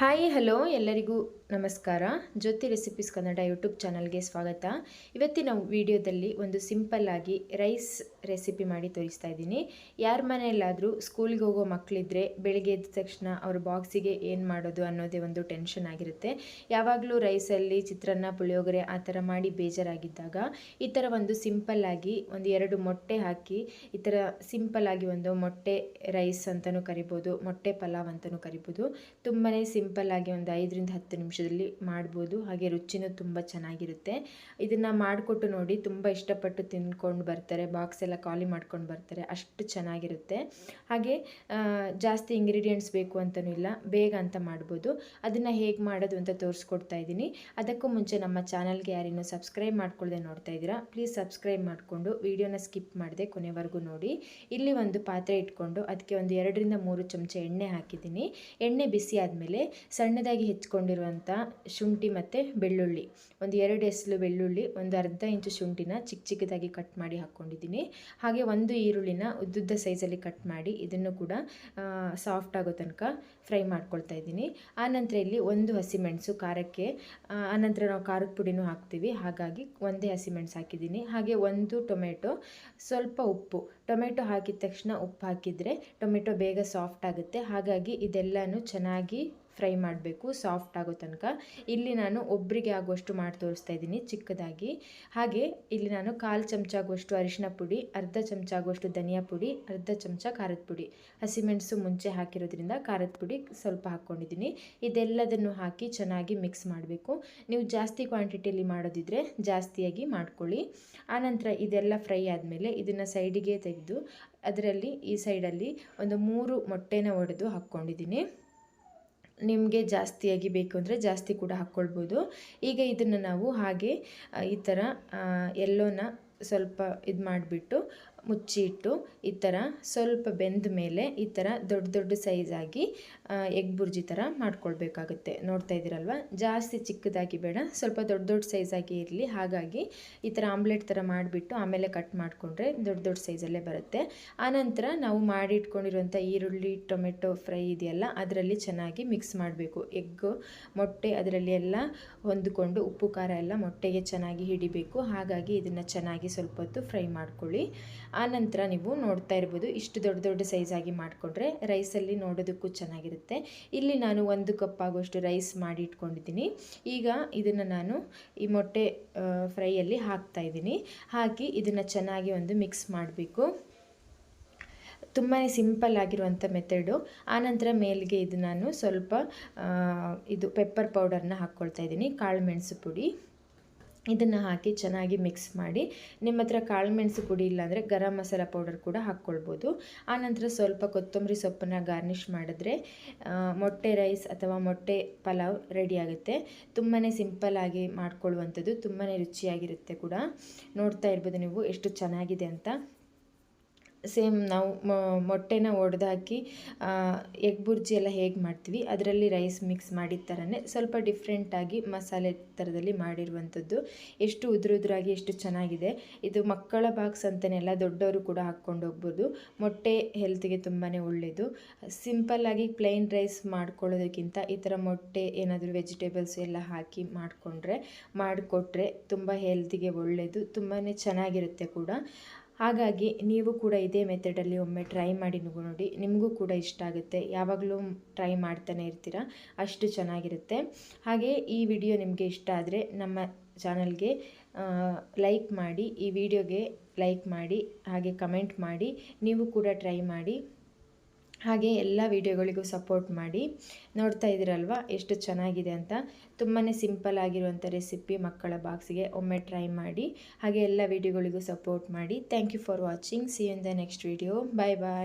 Hi, hello, ಎಲ್ಲರಿಗೂ ನಮಸ್ಕಾರ. ಜ್ಯೋತಿ recipes Kannada YouTube ಚಾನಲ್ಗೆ ಸ್ವಾಗತ. ಇವತ್ತಿನ ವಿಡಿಯೋದಲ್ಲಿ ಒಂದು ಸಿಂಪಲ್ ಆಗಿ ರೈಸ್ ರೆಸಿಪಿ ಮಾಡಿ ತೋರಿಸ್ತಾ ಇದ್ದೀನಿ. ಯಾರ ಮನೆಯಲ್ಲಾದರೂ ಸ್ಕೂಲ್ಗೆ ಹೋಗೋ ಮಕ್ಕಳಿದ್ರೆ ಬೆಳಗ್ಗೆ ಎದ್ದ ತಕ್ಷಣ ಅವ್ರ ಬಾಕ್ಸಿಗೆ ಏನು ಮಾಡೋದು ಅನ್ನೋದೇ ಒಂದು ಟೆನ್ಷನ್ ಆಗಿರುತ್ತೆ. ಯಾವಾಗಲೂ ರೈಸಲ್ಲಿ ಚಿತ್ರಾನ್ನ, ಪುಳಿಯೋಗರೆ ಆ ಥರ ಮಾಡಿ ಬೇಜಾರಾಗಿದ್ದಾಗ ಈ ಥರ ಒಂದು ಸಿಂಪಲ್ ಆಗಿ ಒಂದು ಎರಡು ಮೊಟ್ಟೆ ಹಾಕಿ, ಈ ಥರ ಸಿಂಪಲ್ ಆಗಿ ಒಂದು ಮೊಟ್ಟೆ ರೈಸ್ ಅಂತಲೂ ಕರಿಬೋದು, ಮೊಟ್ಟೆ ಪಲಾವ್ ಅಂತಲೂ ಕರಿಬೋದು. ತುಂಬಾ ಸಿಂಪಲ್ ಆಗಿ ಒಂದು ಐದರಿಂದ ಹತ್ತು ನಿಮಿಷದಲ್ಲಿ ಮಾಡ್ಬೋದು. ಹಾಗೆ ರುಚಿನೂ ತುಂಬ ಚೆನ್ನಾಗಿರುತ್ತೆ. ಇದನ್ನು ಮಾಡಿಕೊಟ್ಟು ನೋಡಿ ತುಂಬ ಇಷ್ಟಪಟ್ಟು ತಿಂದ್ಕೊಂಡು ಬರ್ತಾರೆ. ಬಾಕ್ಸ್ ಎಲ್ಲ ಖಾಲಿ ಮಾಡ್ಕೊಂಡು ಬರ್ತಾರೆ. ಅಷ್ಟು ಚೆನ್ನಾಗಿರುತ್ತೆ. ಹಾಗೆ ಜಾಸ್ತಿ ಇಂಗ್ರೀಡಿಯೆಂಟ್ಸ್ ಬೇಕು ಅಂತಲೂ ಇಲ್ಲ. ಬೇಗ ಅಂತ ಮಾಡ್ಬೋದು. ಅದನ್ನು ಹೇಗೆ ಮಾಡೋದು ಅಂತ ತೋರಿಸ್ಕೊಡ್ತಾ ಇದ್ದೀನಿ. ಅದಕ್ಕೂ ಮುಂಚೆ ನಮ್ಮ ಚಾನಲ್ಗೆ ಯಾರಿನ್ನೂ ಸಬ್ಸ್ಕ್ರೈಬ್ ಮಾಡ್ಕೊಳ್ಳದೆ ನೋಡ್ತಾ ಇದ್ದೀರಾ, ಪ್ಲೀಸ್ ಸಬ್ಸ್ಕ್ರೈಬ್ ಮಾಡಿಕೊಂಡು ವಿಡಿಯೋನ ಸ್ಕಿಪ್ ಮಾಡಿದೆ ಕೊನೆವರೆಗೂ ನೋಡಿ. ಇಲ್ಲಿ ಒಂದು ಪಾತ್ರೆ ಇಟ್ಕೊಂಡು, ಅದಕ್ಕೆ ಒಂದು ಎರಡರಿಂದ ಮೂರು ಚಮಚ ಎಣ್ಣೆ ಹಾಕಿದ್ದೀನಿ. ಎಣ್ಣೆ ಬಿಸಿ ಆದಮೇಲೆ ಸಣ್ಣದಾಗಿ ಹೆಚ್ಕೊಂಡಿರುವಂಥ ಶುಂಠಿ ಮತ್ತು ಬೆಳ್ಳುಳ್ಳಿ. ಒಂದು ಎರಡು ಎಸಲು ಬೆಳ್ಳುಳ್ಳಿ, ಒಂದು ಅರ್ಧ ಇಂಚು ಶುಂಠಿನ ಚಿಕ್ಕ ಚಿಕ್ಕದಾಗಿ ಕಟ್ ಮಾಡಿ ಹಾಕ್ಕೊಂಡಿದ್ದೀನಿ. ಹಾಗೆ ಒಂದು ಈರುಳ್ಳಿನ ಉದ್ದುದ್ದ ಸೈಜಲ್ಲಿ ಕಟ್ ಮಾಡಿ ಇದನ್ನು ಕೂಡ ಸಾಫ್ಟ್ ಆಗೋ ತನಕ ಫ್ರೈ ಮಾಡ್ಕೊಳ್ತಾ ಇದ್ದೀನಿ. ಆನಂತರ ಇಲ್ಲಿ ಒಂದು ಹಸಿಮೆಣಸು ಖಾರಕ್ಕೆ ಆನಂತರ ನಾವು ಖಾರದ ಪುಡಿನೂ ಹಾಕ್ತೀವಿ. ಹಾಗಾಗಿ ಒಂದೇ ಹಸಿಮೆಣಸು ಹಾಕಿದ್ದೀನಿ. ಹಾಗೆ ಒಂದು ಟೊಮೆಟೊ, ಸ್ವಲ್ಪ ಉಪ್ಪು. ಟೊಮೆಟೊ ಹಾಕಿದ ತಕ್ಷಣ ಉಪ್ಪು ಹಾಕಿದರೆ ಟೊಮೆಟೊ ಬೇಗ ಸಾಫ್ಟ್ ಆಗುತ್ತೆ. ಹಾಗಾಗಿ ಇದೆಲ್ಲನೂ ಚೆನ್ನಾಗಿ ಫ್ರೈ ಮಾಡಬೇಕು, ಸಾಫ್ಟ್ ಆಗೋ ತನಕ. ಇಲ್ಲಿ ನಾನು ಒಬ್ಬರಿಗೆ ಆಗುವಷ್ಟು ಮಾಡಿ ತೋರಿಸ್ತಾ ಇದ್ದೀನಿ, ಚಿಕ್ಕದಾಗಿ. ಹಾಗೆ ಇಲ್ಲಿ ನಾನು ಕಾಲು ಚಮಚ ಆಗುವಷ್ಟು ಅರಿಶಿನ ಪುಡಿ, ಅರ್ಧ ಚಮಚ ಆಗುವಷ್ಟು ಧನಿಯಾ ಪುಡಿ, ಅರ್ಧ ಚಮಚ ಖಾರದ ಪುಡಿ. ಹಸಿಮೆಣಸು ಮುಂಚೆ ಹಾಕಿರೋದ್ರಿಂದ ಖಾರದ ಪುಡಿ ಸ್ವಲ್ಪ ಹಾಕ್ಕೊಂಡಿದ್ದೀನಿ ಇದೆಲ್ಲದನ್ನು ಹಾಕಿ ಚೆನ್ನಾಗಿ ಮಿಕ್ಸ್ ಮಾಡಬೇಕು. ನೀವು ಜಾಸ್ತಿ ಕ್ವಾಂಟಿಟಿಯಲ್ಲಿ ಮಾಡೋದಿದ್ರೆ ಜಾಸ್ತಿಯಾಗಿ ಮಾಡ್ಕೊಳ್ಳಿ. ಆನಂತರ ಇದೆಲ್ಲ ಫ್ರೈ ಆದಮೇಲೆ ಇದನ್ನು ಸೈಡಿಗೆ ತೆಗೆದು, ಅದರಲ್ಲಿ ಈ ಸೈಡಲ್ಲಿ ಒಂದು ಮೂರು ಮೊಟ್ಟೆನ ಒಡೆದು ಹಾಕ್ಕೊಂಡಿದ್ದೀನಿ ನಿಮಗೆ ಜಾಸ್ತಿಯಾಗಿ ಬೇಕು ಅಂದರೆ ಜಾಸ್ತಿ ಕೂಡ ಹಾಕ್ಕೊಳ್ಬೋದು. ಈಗ ಇದನ್ನು ನಾವು ಹಾಗೆ ಈ ಥರ ಎಲ್ಲೋನ ಸ್ವಲ್ಪ ಇದು ಮಾಡಿಬಿಟ್ಟು ಮುಚ್ಚಿಟ್ಟು ಈ ಥರ ಸ್ವಲ್ಪ ಬೆಂದ ಮೇಲೆ ಈ ಥರ ದೊಡ್ಡ ದೊಡ್ಡ ಸೈಜಾಗಿ ಎಗ್ ಬುರ್ಜಿ ಥರ ಮಾಡ್ಕೊಳ್ಬೇಕಾಗುತ್ತೆ. ನೋಡ್ತಾ ಇದ್ದೀರಲ್ವ? ಜಾಸ್ತಿ ಚಿಕ್ಕದಾಗಿ ಬೇಡ, ಸ್ವಲ್ಪ ದೊಡ್ಡ ದೊಡ್ಡ ಸೈಜಾಗಿ ಇರಲಿ. ಹಾಗಾಗಿ ಈ ಥರ ಆಮ್ಲೆಟ್ ಥರ ಮಾಡಿಬಿಟ್ಟು ಆಮೇಲೆ ಕಟ್ ಮಾಡಿಕೊಂಡ್ರೆ ದೊಡ್ಡ ದೊಡ್ಡ ಸೈಜಲ್ಲೇ ಬರುತ್ತೆ. ಆನಂತರ ನಾವು ಮಾಡಿಟ್ಕೊಂಡಿರುವಂಥ ಈರುಳ್ಳಿ, ಟೊಮೆಟೊ ಫ್ರೈ ಇದೆಯಲ್ಲ, ಅದರಲ್ಲಿ ಚೆನ್ನಾಗಿ ಮಿಕ್ಸ್ ಮಾಡಬೇಕು. ಎಗ್ಗು ಮೊಟ್ಟೆ ಅದರಲ್ಲಿ ಎಲ್ಲ ಹೊಂದಿಕೊಂಡು ಉಪ್ಪು, ಖಾರ ಎಲ್ಲ ಮೊಟ್ಟೆಗೆ ಚೆನ್ನಾಗಿ ಹಿಡಿಬೇಕು. ಹಾಗಾಗಿ ಇದನ್ನು ಚೆನ್ನಾಗಿ ಸ್ವಲ್ಪ ಹೊತ್ತು ಫ್ರೈ ಮಾಡ್ಕೊಳ್ಳಿ. ಆನಂತರ ನೀವು ನೋಡ್ತಾ ಇರ್ಬೋದು. ಇಷ್ಟು ದೊಡ್ಡ ದೊಡ್ಡ ಸೈಜಾಗಿ ಮಾಡಿಕೊಂಡ್ರೆ ರೈಸಲ್ಲಿ ನೋಡೋದಕ್ಕೂ ಚೆನ್ನಾಗಿರುತ್ತೆ. ಇಲ್ಲಿ ನಾನು ಒಂದು ಕಪ್ ಆಗುವಷ್ಟು ರೈಸ್ ಮಾಡಿ ಇಟ್ಕೊಂಡಿದ್ದೀನಿ. ಈಗ ಇದನ್ನು ನಾನು ಈ ಮೊಟ್ಟೆ ಫ್ರೈಯಲ್ಲಿ ಹಾಕ್ತಾ ಇದ್ದೀನಿ. ಹಾಕಿ ಇದನ್ನು ಚೆನ್ನಾಗಿ ಒಂದು ಮಿಕ್ಸ್ ಮಾಡಬೇಕು. ತುಂಬಾ ಸಿಂಪಲ್ ಆಗಿರುವಂಥ ಮೆಥಡು ಆನಂತರ ಮೇಲಿಗೆ ಇದು ನಾನು ಸ್ವಲ್ಪ ಇದು ಪೆಪ್ಪರ್ ಪೌಡರ್ನ ಹಾಕ್ಕೊಳ್ತಾ ಇದ್ದೀನಿ. ಕಾಳು ಮೆಣಸು ಪುಡಿ. ಇದನ್ನು ಹಾಕಿ ಚೆನ್ನಾಗಿ ಮಿಕ್ಸ್ ಮಾಡಿ, ನಿಮ್ಮ ಹತ್ರ ಕಾಳು ಮೆಣಸು ಪುಡಿ ಇಲ್ಲಾಂದರೆ ಗರಂ ಮಸಾಲ ಪೌಡರ್ ಕೂಡ ಹಾಕ್ಕೊಳ್ಬೋದು. ಆನಂತರ ಸ್ವಲ್ಪ ಕೊತ್ತಂಬರಿ ಸೊಪ್ಪನ್ನು ಗಾರ್ನಿಷ್ ಮಾಡಿದ್ರೆ ಮೊಟ್ಟೆ ರೈಸ್ ಅಥವಾ ಮೊಟ್ಟೆ ಪಲಾವ್ ರೆಡಿ ಆಗುತ್ತೆ. ತುಂಬಾ ಸಿಂಪಲ್ಲಾಗಿ ಮಾಡ್ಕೊಳ್ಳುವಂಥದ್ದು ತುಂಬಾ ರುಚಿಯಾಗಿರುತ್ತೆ ಕೂಡ. ನೋಡ್ತಾ ಇರ್ಬೋದು ನೀವು ಎಷ್ಟು ಚೆನ್ನಾಗಿದೆ ಅಂತ. ಸೇಮ್ ನಾವು ಮೊಟ್ಟೆನ ಒಡೆದಾಕಿ ಎಗ್ ಬುರ್ಜಿ ಎಲ್ಲ ಹೇಗೆ ಮಾಡ್ತೀವಿ, ಅದರಲ್ಲಿ ರೈಸ್ ಮಿಕ್ಸ್ ಮಾಡಿದ ಥರನೇ ಸ್ವಲ್ಪ ಡಿಫ್ರೆಂಟಾಗಿ ಮಸಾಲೆ ಥರದಲ್ಲಿ ಮಾಡಿರುವಂಥದ್ದು. ಎಷ್ಟು ಉದುರು ಉದುರಾಗಿ ಎಷ್ಟು ಚೆನ್ನಾಗಿದೆ. ಇದು ಮಕ್ಕಳ ಬಾಕ್ಸ್ ಅಂತಲೇ ದೊಡ್ಡವರು ಕೂಡ ಹಾಕ್ಕೊಂಡು ಹೋಗ್ಬೋದು. ಮೊಟ್ಟೆ ಹೆಲ್ತ್ಗೆ ತುಂಬಾ ಒಳ್ಳೆಯದು ಸಿಂಪಲ್ಲಾಗಿ ಪ್ಲೈನ್ ರೈಸ್ ಮಾಡ್ಕೊಳ್ಳೋದಕ್ಕಿಂತ ಈ ಥರ ಮೊಟ್ಟೆ ಏನಾದರೂ ವೆಜಿಟೇಬಲ್ಸ್ ಎಲ್ಲ ಹಾಕಿ ಮಾಡಿಕೊಂಡ್ರೆ, ಮಾಡಿಕೊಟ್ರೆ ತುಂಬ ಹೆಲ್ತಿಗೆ ಒಳ್ಳೆಯದು ತುಂಬಾ ಚೆನ್ನಾಗಿರುತ್ತೆ ಕೂಡ. ಹಾಗಾಗಿ ನೀವು ಕೂಡ ಇದೇ ಮೆಥಡಲ್ಲಿ ಒಮ್ಮೆ ಟ್ರೈ ಮಾಡಿ ನೋಡಿ, ನಿಮಗೂ ಕೂಡ ಇಷ್ಟ ಆಗುತ್ತೆ. ಯಾವಾಗಲೂ ಟ್ರೈ ಮಾಡ್ತಾನೆ ಇರ್ತೀರ, ಅಷ್ಟು ಚೆನ್ನಾಗಿರುತ್ತೆ. ಹಾಗೆ ಈ ವಿಡಿಯೋ ನಿಮಗೆ ಇಷ್ಟ ಆದರೆ ನಮ್ಮ ಚಾನಲ್ಗೆ ಲೈಕ್ ಮಾಡಿ, ಈ ವಿಡಿಯೋಗೆ ಲೈಕ್ ಮಾಡಿ, ಹಾಗೆ ಕಮೆಂಟ್ ಮಾಡಿ, ನೀವು ಕೂಡ ಟ್ರೈ ಮಾಡಿ. ಹಾಗೆ ಎಲ್ಲ ವಿಡಿಯೋಗಳಿಗೂ ಸಪೋರ್ಟ್ ಮಾಡಿ. ನೋಡ್ತಾ ಇದ್ದೀರಲ್ವ? ಎಷ್ಟು ಚೆನ್ನಾಗಿದೆ ಅಂತ. ತುಂಬಾ ಸಿಂಪಲ್ ಆಗಿರುವಂಥ ರೆಸಿಪಿ ಮಕ್ಕಳ ಬಾಕ್ಸಿಗೆ ಒಮ್ಮೆ ಟ್ರೈ ಮಾಡಿ. ಹಾಗೆ ಎಲ್ಲ ವಿಡಿಯೋಗಳಿಗೂ ಸಪೋರ್ಟ್ ಮಾಡಿ. Thank you for watching see in the next video bye bye